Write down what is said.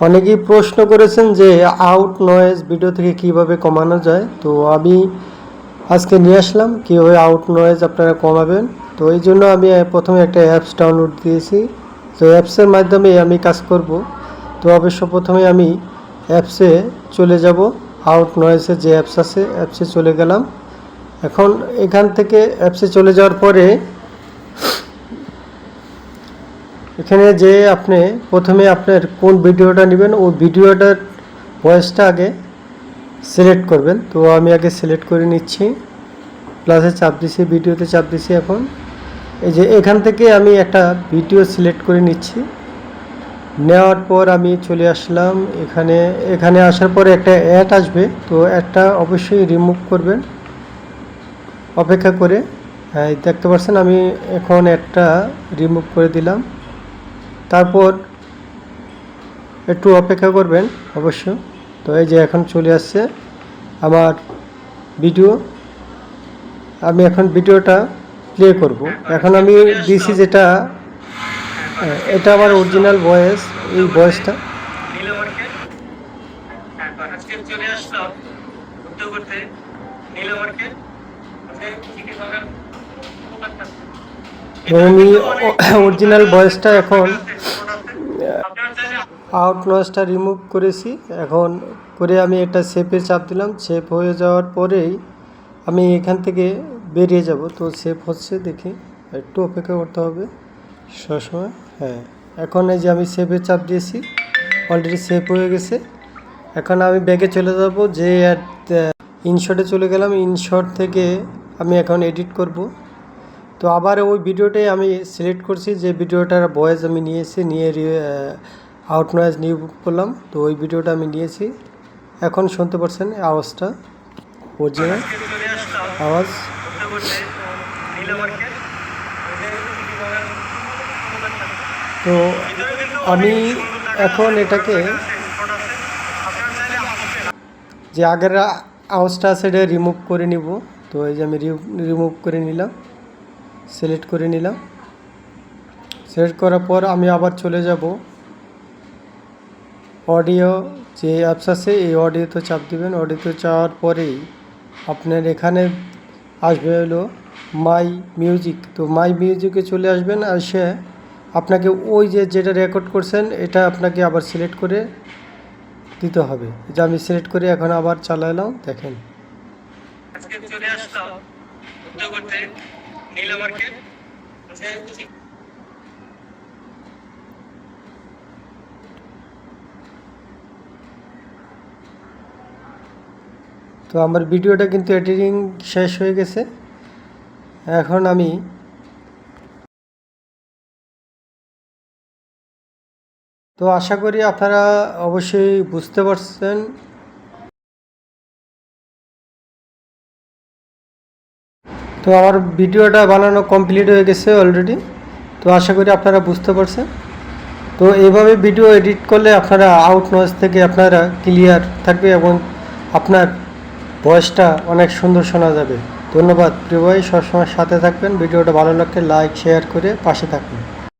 অনেকেই প্রশ্ন করেছেন যে আউট নয়েজ ভিডিও থেকে কীভাবে কমানো যায়। তো আমি আজকে নিয়ে আসলাম, কীভাবে আউট নয়েজ আপনারা কমাবেন। তো এই জন্য আমি প্রথমে একটা অ্যাপস ডাউনলোড দিয়েছি। তো অ্যাপসের মাধ্যমে আমি কাজ করব। তো অবশ্য প্রথমে আমি অ্যাপসে চলে যাব। আউট নয়েজের যে অ্যাপস আছে অ্যাপসে চলে গেলাম। এখন এখান থেকে অ্যাপসে চলে যাওয়ার পরে এখানে যে আপনি প্রথমে আপনার কোন ভিডিওটা নেবেন ওই ভিডিওটার ভয়েসটা আগে সিলেক্ট করবেন। তো আমি আগে সিলেক্ট করে নিচ্ছি। প্লাসে চাপ দিছি, ভিডিওতে চাপ দিছি এখন। এই যে এখান থেকে আমি একটা ভিডিও সিলেক্ট করে নিচ্ছি। নেওয়ার পর আমি চলে আসলাম। এখানে এখানে আসার পরে একটা অ্যাড আসবে। তো অ্যাডটা অবশ্যই রিমুভ করবেন। অপেক্ষা করে। দেখতে পাচ্ছেন, আমি এখন অ্যাডটা রিমুভ করে দিলাম। তারপর একটু অপেক্ষা করবেন অবশ্য। তো এই যে এখন চলে আসছে আমার ভিডিও আমি এখন ভিডিওটা প্লে করব। এখন আমি দিছি যেটা, এটা আমার অরিজিনাল ভয়েস এই ভয়েসটা আমি অরিজিনাল ভয়েসটা এখন আউট নয়েজটা রিমুভ করেছি। এখন করে আমি এটা সেপে চাপ দিলাম। সেপ হয়ে যাওয়ার পরেই আমি এখান থেকে বেরিয়ে যাব। তো সেভ হচ্ছে দেখি, একটু অপেক্ষা করতে হবে। সবসময় হ্যাঁ। এখন এই যে আমি সেভে চাপ দিয়েছি অলরেডি সেভ হয়ে গেছে। এখন আমি ব্যাগে চলে যাব যে ইনশটে চলে গেলাম। ইনশট থেকে আমি এখন এডিট করব। তো আবার ওই ভিডিওটাই আমি সিলেক্ট করছি যে ভিডিওটার ভয়েস আমি নিয়েছি নিয়ে আউট নয়েজ নিয়ে করলাম তো ওই ভিডিওটা আমি নিয়েছি। এখন শুনতে পাচ্ছেন আওয়াজটা। অরিজিনাল আওয়াজ। তো আমি এখন এটাকে যে আগের আওয়াজটা আছে এটা রিমুভ করে নিব। তো এই যে আমি রিমুভ করে নিলাম। সিলেক্ট করে নিলাম। সিলেক্ট করার পর আমি আবার চলে যাব। অডিও যে অ্যাপস আছে, এই অডিওতে চাপ দিবেন। অডিওতে চাওয়ার পরেই আপনার এখানে আসবে হলো মাই মিউজিক তো মাই মিউজিকে চলে আসবেন আর সে আপনাকে ওই যে যেটা রেকর্ড করছেন, এটা আপনাকে আবার সিলেক্ট করে দিতে হবে। যে আমি সিলেক্ট করে এখন আবার চালালাম, দেখেন। চলে আসলাম তো আমার ভিডিওটা কিন্তু এডিটিং শেষ হয়ে গেছে। এখন আমি তো আশা করি আপনারা অবশ্যই বুঝতে পারছেন। তো আমার ভিডিওটা বানানো কমপ্লিট হয়ে গেছে অলরেডি। তো আশা করি আপনারা বুঝতে পারছেন। তো এইভাবে ভিডিও এডিট করলে আপনারা আউট নয়েজ থেকে আপনারা ক্লিয়ার থাকবে এবং আপনার ভয়েসটা অনেক সুন্দর শোনা যাবে। ধন্যবাদ। প্রিয় ভাই, সবসময় সাথে থাকবেন। ভিডিওটা ভালো লাগলে লাইক শেয়ার করে পাশে থাকবেন।